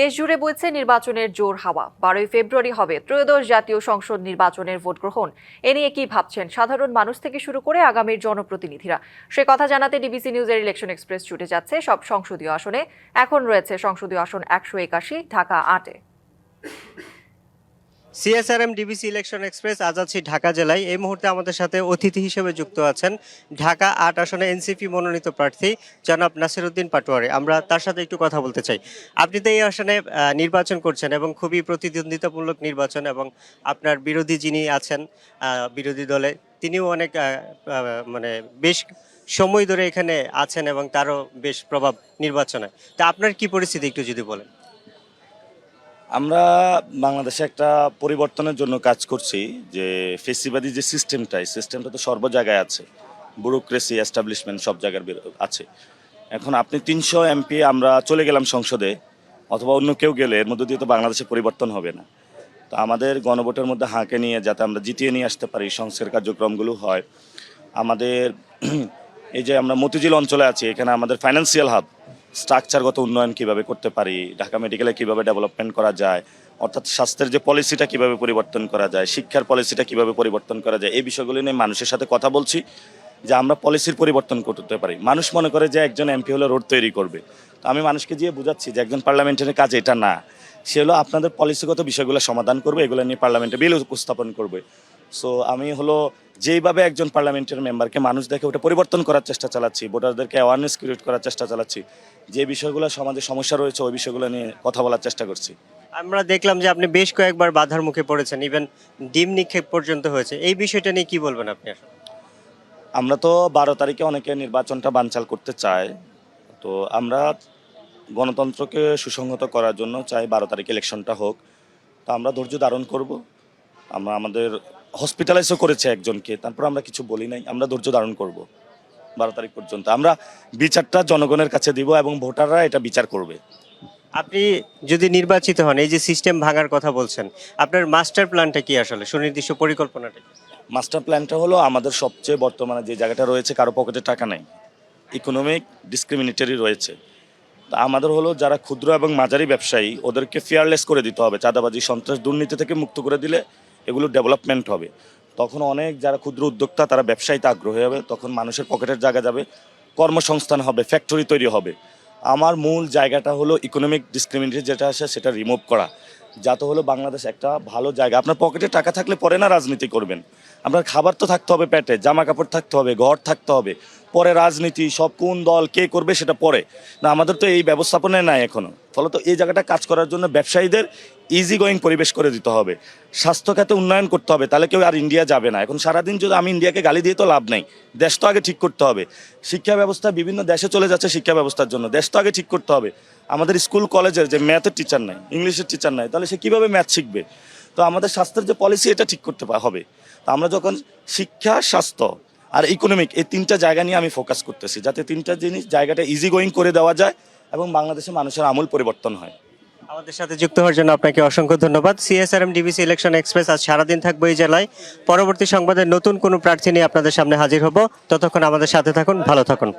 দেশ জুড়ে বইছে নির্বাচনের জোর হাওয়া। বারোই ফেব্রুয়ারি হবে ত্রয়োদশ জাতীয় সংসদ নির্বাচনের ভোট গ্রহণ। এ নিয়ে কি ভাবছেন? সাধারণ মানুষ থেকে শুরু করে আগামীর জনপ্রতিনিধিরা। সে কথা জানাতে ডিবিসি নিউজের ইলেকশন এক্সপ্রেস ছুটে যাচ্ছে সব সংসদীয় আসনে। এখন রয়েছে সংসদীয় আসন একশো একাশি, ঢাকা আটে। সিএসআরএম ডিবিসি ইলেকশন এক্সপ্রেস আজ আছি ঢাকা জেলায়। এই মুহূর্তে আমাদের সাথে অতিথি হিসেবে যুক্ত আছেন ঢাকা আট আসনে এনসিপি মনোনীত প্রার্থী জনাব নাসিরউদ্দিন পাটোয়ারি। আমরা তার সাথে একটু কথা বলতে চাই। আপনি তো এই আসনে নির্বাচন করছেন এবং খুবই প্রতিদ্বন্দ্বিতামূলক নির্বাচন এবং আপনার বিরোধী যিনি আছেন বিরোধী দলে, তিনিও অনেক মানে বেশ সময় ধরে এখানে আছেন এবং তারও বেশ প্রভাব নির্বাচনে। তা আপনার কি পরিস্থিতি একটু যদি বলেন? আমরা বাংলাদেশে একটা পরিবর্তনের জন্য কাজ করছি, যে ফেসিবাদী যে সিস্টেমটা এই সিস্টেমটা তো সর্ব জায়গায় আছে। ব্যুরোক্রেসি এস্টাবলিশমেন্ট সব জায়গার আছে। এখন আপনি তিনশো এমপি আমরা চলে গেলাম সংসদে, অথবা অন্য কেউ গেলে এর মধ্যে দিয়ে তো বাংলাদেশে পরিবর্তন হবে না। তো আমাদের গণভোটের মধ্যে হাঁকে নিয়ে যাতে আমরা জিতিয়ে নিয়ে আসতে পারি, সংস্কার কার্যক্রমগুলো হয়। আমাদের, এই যে আমরা মতিঝিল অঞ্চলে আছি, এখানে আমাদের ফাইন্যান্সিয়াল হাব স্ট্রাকচারগত উন্নয়ন কীভাবে করতে পারি, ঢাকা মেডিকেলে কীভাবে ডেভেলপমেন্ট করা যায়, অর্থাৎ স্বাস্থ্যের যে পলিসিটা কীভাবে পরিবর্তন করা যায়, শিক্ষার পলিসিটা কীভাবে পরিবর্তন করা যায়, এই বিষয়গুলি নিয়ে মানুষের সাথে কথা বলছি, যে আমরা পলিসির পরিবর্তন করতে পারি। মানুষ মনে করে যে একজন এমপি হলে রোড তৈরি করবে। তো আমি মানুষকে গিয়ে বুঝাচ্ছি যে একজন পার্লামেন্টের কাজ এটা না। সে হলো আপনাদের পলিসিগত বিষয়গুলো সমাধান করবে, এগুলো নিয়ে পার্লামেন্টে বিল উপস্থাপন করবে। সো আমি হলো যেইভাবে একজন পার্লামেন্টের মেম্বারকে মানুষ দেখে ওটা পরিবর্তন করার চেষ্টা চালাচ্ছি ভোটারদেরকে অ্যাওয়ারনেস ক্রিয়েট করার চেষ্টা চালাচ্ছি যে বিষয়গুলো সমাজে সমস্যা রয়েছে ওই বিষয়গুলো নিয়ে কথা বলার চেষ্টা করছি। আমরা দেখলাম যে আপনি বেশ কয়েকবার বাধার মুখে পড়েছেন ইভেন ডিম নিক্ষেপ পর্যন্ত হয়েছে। এই বিষয়টা নিয়ে কি বলবেন আপনি? আমরা তো বারো তারিখে অনেকে নির্বাচনটা বানচাল করতে চায় তো আমরা গণতন্ত্রকে সুসংহত করার জন্য চাই বারো তারিখে ইলেকশনটা হোক। তো আমরা ধৈর্য ধারণ করব। আমরা আমাদের হসপিটালাইজও করেছে একজনকে তারপর আমরা কিছু বলি নাই আমরা ধৈর্য ধারণ করব বারো তারিখ পর্যন্ত। আমরা বিচারটা জনগণের কাছে দিব এবং ভোটাররা এটা বিচার করবে। আপনি যদি নির্বাচিত হন এই যে সিস্টেম ভাঙার কথা বলছেন আপনার মাস্টার প্ল্যানটা কি আসলে? সুনির্দিষ্ট পরিকল্পনাটা? মাস্টার প্ল্যানটা হলো আমাদের সবচেয়ে বর্তমানে যে জায়গাটা রয়েছে কারও পকেটে টাকা নেই। ইকোনমিক ডিসক্রিমিনেটারি রয়েছে। তা আমাদের হলো যারা ক্ষুদ্র এবং মাঝারি ব্যবসায়ী ওদেরকে ফেয়ারলেস করে দিতে হবে। চাঁদাবাজি সন্ত্রাস দুর্নীতি থেকে মুক্ত করে দিলে এগুলো ডেভেলপমেন্ট হবে। তখন অনেক যারা ক্ষুদ্র উদ্যোক্তা, তারা ব্যবসায়ীতে আগ্রহী হবে, তখন মানুষের পকেটের জায়গা যাবে, কর্মসংস্থান হবে ফ্যাক্টরি তৈরি হবে। আমার মূল জায়গাটা হলো ইকোনমিক ডিসক্রিমিনেশন যেটা আছে, সেটা রিমুভ করা। যাতে হলো বাংলাদেশ একটা ভালো জায়গা। আপনার পকেটে টাকা থাকলে পরে না রাজনীতি করবেন। আপনার খাবার তো থাকতে হবে পেটে জামা কাপড় থাকতে হবে, ঘর থাকতে হবে। পরে রাজনীতি, সব কোন দল কে করবে সেটা পরে। না, আমাদের তো এই ব্যবস্থাপনায় নাই এখনও। ফলত এই জায়গাটা কাজ করার জন্য ব্যবসায়ীদের ইজি গোয়িং পরিবেশ করে দিতে হবে। স্বাস্থ্য খাতে উন্নয়ন করতে হবে, তাহলে কেউ আর ইন্ডিয়া যাবে না। এখন সারাদিন যদি আমি ইন্ডিয়াকে গালি দিয়ে তো লাভ নেই। দেশ তো আগে ঠিক করতে হবে। শিক্ষা ব্যবস্থা বিভিন্ন দেশে চলে যাচ্ছে শিক্ষা ব্যবস্থার জন্য। দেশ তো আগে ঠিক করতে হবে। আমাদের স্কুল, কলেজের যে ম্যাথের টিচার নাই ইংলিশের টিচার নাই, তাহলে সে কীভাবে ম্যাথ শিখবে? তো আমাদের স্বাস্থ্যের যে পলিসি এটা ঠিক করতে হবে। তো আমরা যখন শিক্ষা, স্বাস্থ্য আর ইকোনমিক এই তিনটা জায়গা নিয়ে আমি ফোকাস করতেছি, যাতে তিনটা জিনিস জায়গাটা ইজি গোয়িং করে দেওয়া যায় এবং বাংলাদেশে মানুষের আমূল পরিবর্তন হয়। আমাদের সাথে যুক্ত হওয়ার জন্য আপনাকে অসংখ্য ধন্যবাদ। সিএসআরএম ডিবিসি ইলেকশন এক্সপ্রেস আজ সারাদিন থাকবে এই জেলায়। পরবর্তী সংবাদে নতুন কোনো প্রার্থী নিয়ে আপনাদের সামনে হাজির হব। ততক্ষণ আমাদের সাথে থাকুন, ভালো থাকুন।